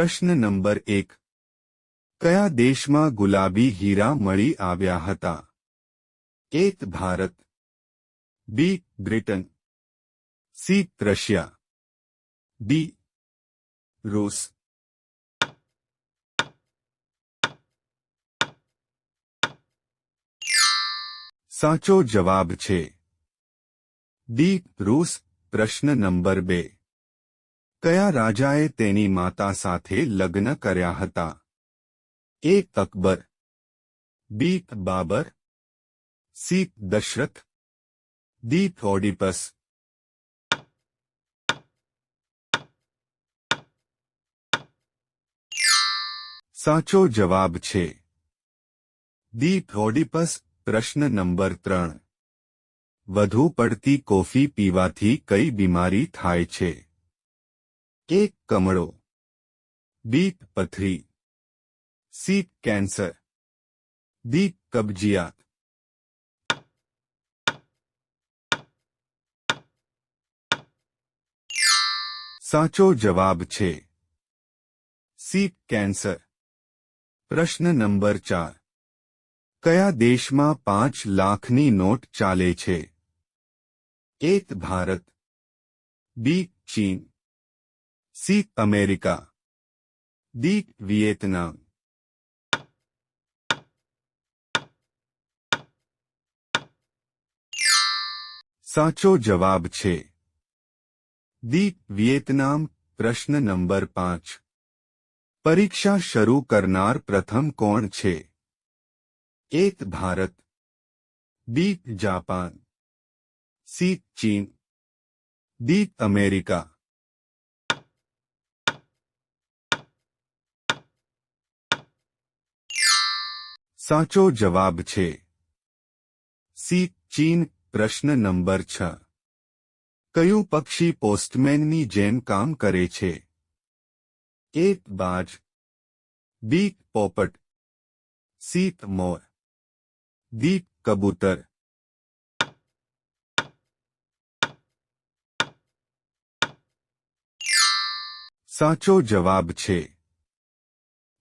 પ્રશ્ન નંબર એક. કયા દેશમાં ગુલાબી હીરા મળી આવ્યા હતા? એક, Bharat. B Britain. C Russia. D રૂસ. સાચો જવાબ છે. ડી રૂસ, પ્રશ્ન નંબર બે. કયા રાજાએ તેની માતા સાથે લગ્ન કર્યા હતા? A Akbar, B Babar C Dashrath, D Oedipus. સાચો જવાબ છે દી ઓડિપસ, પ્રશ્ન નંબર ત્રણ. વધુ પડતી કોફી પીવાથી કઈ બીમારી થાય છે? એક કમળો બી પથરી સી કેન્સર દી કબજિયાત સાચો જવાબ છે સી કેન્સર પ્રશ્ન નંબર ચાર કયા દેશમાં પાંચ લાખની નોટ ચાલે છે એક ભારત બી ચીન સી અમેરિકા ડી વિયેતનામ સાચો જવાબ છે દી વિયેતનામ પ્રશ્ન નંબર પાંચ પરીક્ષા શરૂ કરનાર પ્રથમ કોણ છે એક Bharat B Japan C Chin D America સાચો જવાબ છે. સી, ચીન, પ્રશ્ન નંબર છ. કયું પક્ષી પોસ્ટમેનની જેમ કામ કરે છે? એક બાજ. બી, પોપટ. સી, મોર. દી કબૂતર. સાચો જવાબ છે.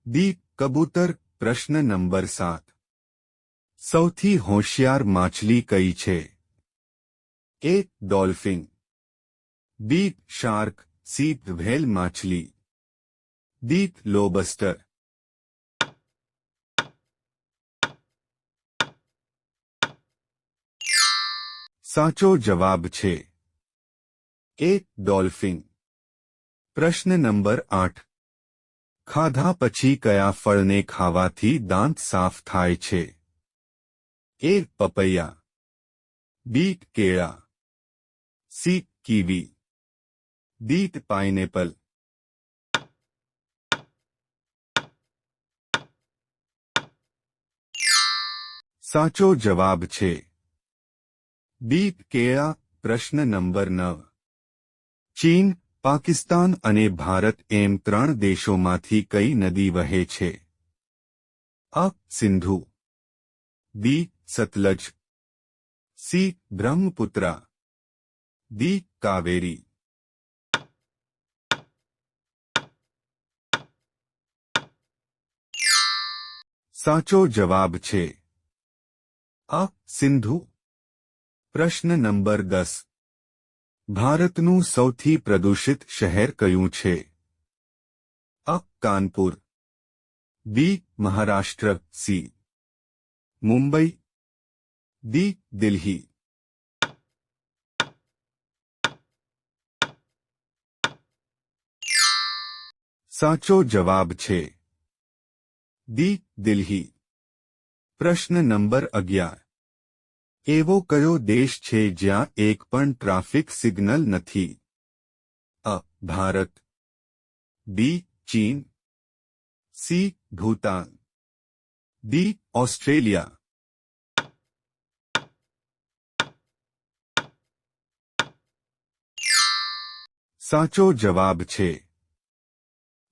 દી કબૂતર પ્રશ્ન નંબર સાત સૌથી હોશિયાર માછલી કઈ છે A dolphin B shark C whale માછલી ડી લોબસ્ટર સાચો જવાબ છે એ ડોલ્ફિન પ્રશ્ન નંબર આઠ ખાધા પછી કયા ફળને ખાવાથી દાંત સાફ થાય છે એ પપૈયા બી કેળા સી કીવી ડી પાઇનેપલ સાચો જવાબ છે બી કેળા પ્રશ્ન નંબર નવ ચીન પાકિસ્તાન અને ભારત એમ ત્રણ દેશોમાંથી કઈ નદી વહે છે? A. Sindhu B. Sutlej C. Brahmaputra D Kaveri સાચો જવાબ છે અ. સિંધુ. પ્રશ્ન નંબર દસ. ભારતનું સૌથી પ્રદૂષિત શહેર કયું છે A Kanpur B Maharashtra C Mumbai D Delhi સાચો જવાબ છે દી દિલ્હી પ્રશ્ન નંબર અગિયાર એવો કયો દેશ છે જ્યાં એક પણ ટ્રાફિક સિગ્નલ નથી અ ભારત બી ચીન સી ભૂતાન ડી ઓસ્ટ્રેલિયા સાચો જવાબ છે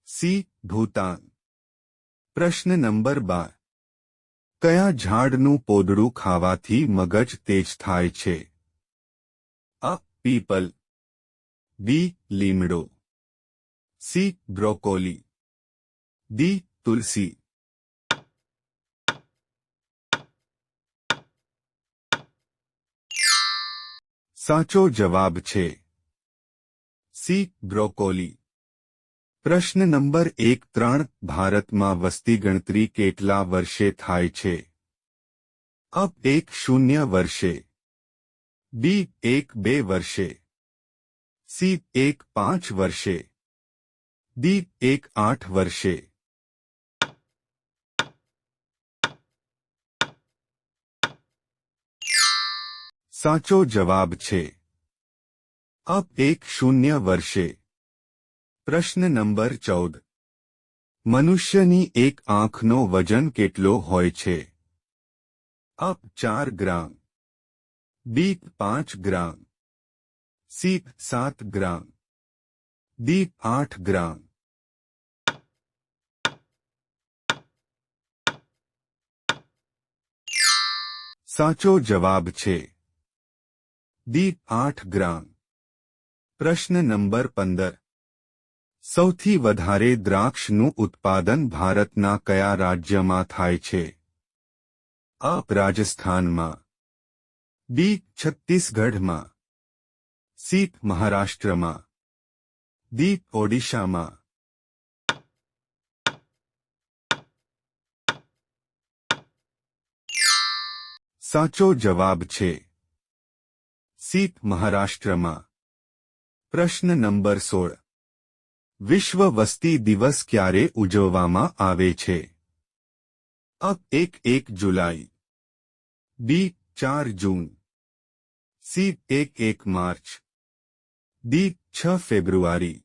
સી ભૂતાન પ્રશ્ન નંબર બાર કયા ઝાડનું પોદડું ખાવાથી મગજ તેજ થાય છે? અ, પીપલ. બી, લીમડો. C, broccoli. દી તુલસી. સાચો જવાબ છે. C, broccoli. પ્રશ્ન નંબર એક ત્રણ ભારતમાં વસ્તી ગણતરી કેટલા વર્ષે થાય છે અપ એક શૂન્ય વર્ષે બી એક બે વર્ષે સી એક પાંચ વર્ષે ડી એક આઠ વર્ષે સાચો જવાબ છે અપ એક શૂન્ય વર્ષે પ્રશ્ન નંબર ચૌદ. મનુષ્યની એક આંખનો વજન કેટલો હોય છે? અપ ચાર ગ્રામ. બીક પાંચ ગ્રામ. સીપ સાત ગ્રામ. દીપ આઠ ગ્રામ. સાચો જવાબ છે. દીપ આઠ ગ્રામ. પ્રશ્ન નંબર પંદર. સૌથી વધારે દ્રાક્ષનું ઉત્પાદન ભારતના કયા રાજ્યમાં થાય છે? અ. રાજસ્થાનમાં. બી. છત્તીસગઢમાં. સી. મહારાષ્ટ્રમાં. ડી. ઓડિશામાં. સાચો જવાબ છે. સી. મહારાષ્ટ્રમાં. પ્રશ્ન નંબર સોળ. વિશ્વ વસ્તી દિવસ ક્યારે ઉજવવામાં આવે છે અ એક એક જુલાઈ બી ચાર જૂન સી એક એક માર્ચ ડી છ ફેબ્રુઆરી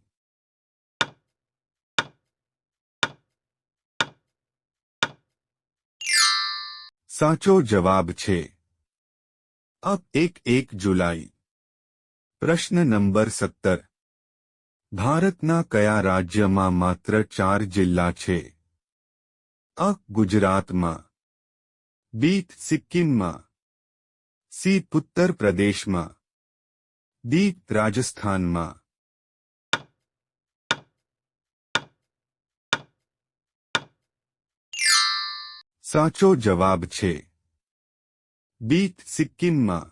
સાચો જવાબ છે અ એક એક જુલાઈ પ્રશ્ન નંબર સત્તર ભારતના કયા રાજ્યમાં માત્ર ચાર જિલ્લા છે? અ. ગુજરાતમાં, બી. સિક્કિમમાં, સી. ઉત્તર પ્રદેશમાં ડી. રાજસ્થાનમાં. સાચો જવાબ છે બી. સિક્કિમમાં.